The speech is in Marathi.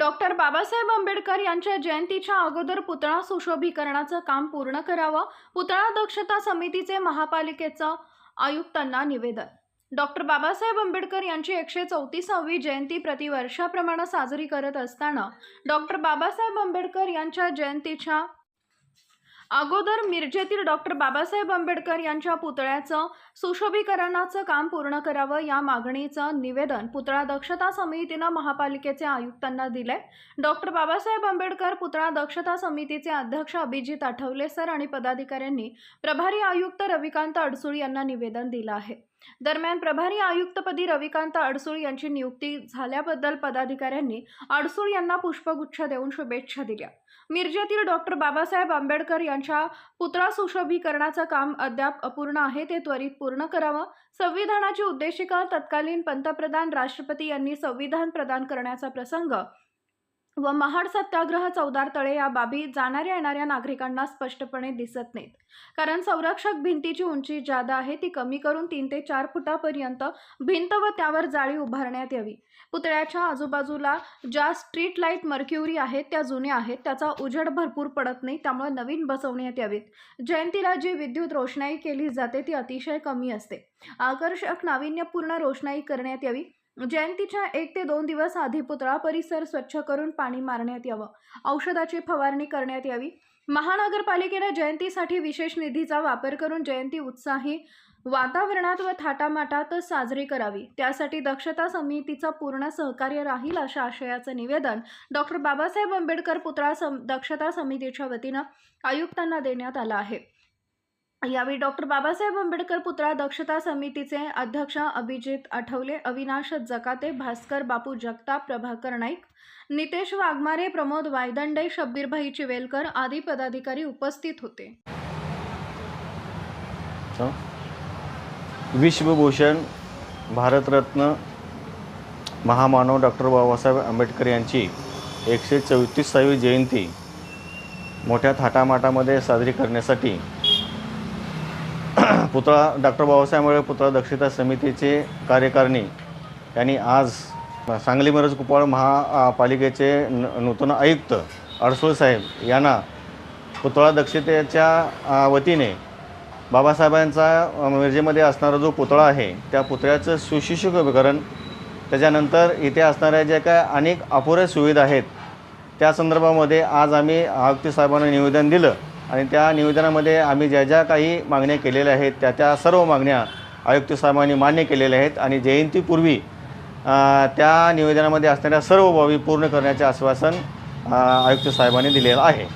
डॉक्टर बाबासाहेब आंबेडकर यांच्या जयंतीच्या अगोदर पुतळा सुशोभीकरणाचं काम पूर्ण करावं पुतळा दक्षता समितीचे महापालिकेचं आयुक्तांना निवेदन. डॉक्टर बाबासाहेब आंबेडकर यांची एकशे चौतीसावी जयंती प्रतिवर्षाप्रमाणे साजरी करत असताना डॉक्टर बाबासाहेब आंबेडकर यांच्या जयंतीच्या अगोदर मिरजेतील डॉक्टर बाबासाहेब आंबेडकर यांच्या पुतळ्याचं सुशोभीकरणाचं काम पूर्ण करावं या मागणीचं निवेदन पुतळा दक्षता समितीनं महापालिकेचे आयुक्तांना दिले डॉक्टर बाबासाहेब आंबेडकर पुतळा दक्षता समितीचे अध्यक्ष अभिजित आठवले सर आणि पदाधिकाऱ्यांनी प्रभारी आयुक्त रविकांत अडसूळ यांना निवेदन दिलं आहे. दरम्यान प्रभारी आयुक्तपदी रविकांत अडसूळ यांची नियुक्ती झाल्याबद्दल पदाधिकाऱ्यांनी अडसूळ यांना पुष्पगुच्छ देऊन शुभेच्छा दिल्या. मिरजेतील डॉक्टर बाबासाहेब आंबेडकर यांच्या पुतळा सुशोभीकरणाचं काम अद्याप अपूर्ण आहे ते त्वरित पूर्ण करावं. संविधानाची उद्देशिका तत्कालीन पंतप्रधान राष्ट्रपती यांनी संविधान प्रदान करण्याचा प्रसंग व महाड सत्याग्रह चौदार तळे या बाबी जाणाऱ्या येणाऱ्या नागरिकांना स्पष्टपणे दिसत नाहीत. कारण संरक्षक भिंतीची उंची जादा आहे ती कमी करून तीन ते चार फुटापर्यंत भिंत व त्यावर जाळी उभारण्यात यावी. पुतळ्याच्या आजूबाजूला ज्या स्ट्रीट लाइट मर्क्युरी आहेत त्या जुन्या आहेत त्याचा उजेड भरपूर पडत नाही त्यामुळे नवीन बसवण्यात यावीत. जयंतीला जी विद्युत रोषणाई केली जाते ती अतिशय कमी असते. आकर्षक नाविन्यपूर्ण रोषणाई करण्यात यावी. जयंतीच्या एक ते दोन दिवस आधी पुतळा परिसर स्वच्छ करून पाणी मारण्यात यावं. औषधाची फवारणी करण्यात यावी. महानगरपालिकेने जयंतीसाठी विशेष निधीचा वापर करून जयंती उत्साही वातावरणात व थाटामाटात साजरी करावी. त्यासाठी दक्षता समितीचं पूर्ण सहकार्य राहील अशा आशयाचं निवेदन डॉक्टर बाबासाहेब आंबेडकर पुतळा सम दक्षता समितीच्या वतीनं आयुक्तांना देण्यात आलं आहे. यावेळी डॉक्टर बाबासाहेब आंबेडकर पुतळा दक्षता समितीचे अध्यक्ष अभिजित आठवले अविनाश जकाते भास्कर बापू जगताप प्रभाकर नाईक नितेश वाघमारे प्रमोद वायदंडे शब्बीरभाई चिवेलकर आदी पदाधिकारी उपस्थित होते. विश्वभूषण भारतरत्न महामानव डॉक्टर बाबासाहेब आंबेडकर यांची एकशे चौतीसावी जयंती मोठ्या थाटामाटामध्ये साजरी करण्यासाठी पुतळा डॉक्टर बाबासाहेब आंबेडकर पुतळा दक्षता समितीचे कार्यकारिणी यांनी आज सांगली मिरज कुपवाड महापालिकेचे न नूतन आयुक्त अडसूळ साहेब यांना पुतळा दक्षतेच्या वतीने बाबासाहेबांचा मिरजेमध्ये असणारा जो पुतळा आहे त्या पुतळ्याचं सुशिक्षकीकरण त्याच्यानंतर इथे असणाऱ्या ज्या काय अनेक अपुऱ्या सुविधा आहेत त्या संदर्भामध्ये आज आम्ही आयुक्त साहेबांना निवेदन दिलं. आणि त्या निवेदनामध्ये आम्ही ज्या ज्या काही मागण्या केलेल्या आहेत त्या त्या सर्व मागण्या आयुक्त साहेबांनी मान्य केलेल्या आहेत आणि जयंतीपूर्वी त्या निवेदनामध्ये असणाऱ्या सर्व बाबी पूर्ण करण्याचे आश्वासन आयुक्त साहेबांनी दिलेलं आहे.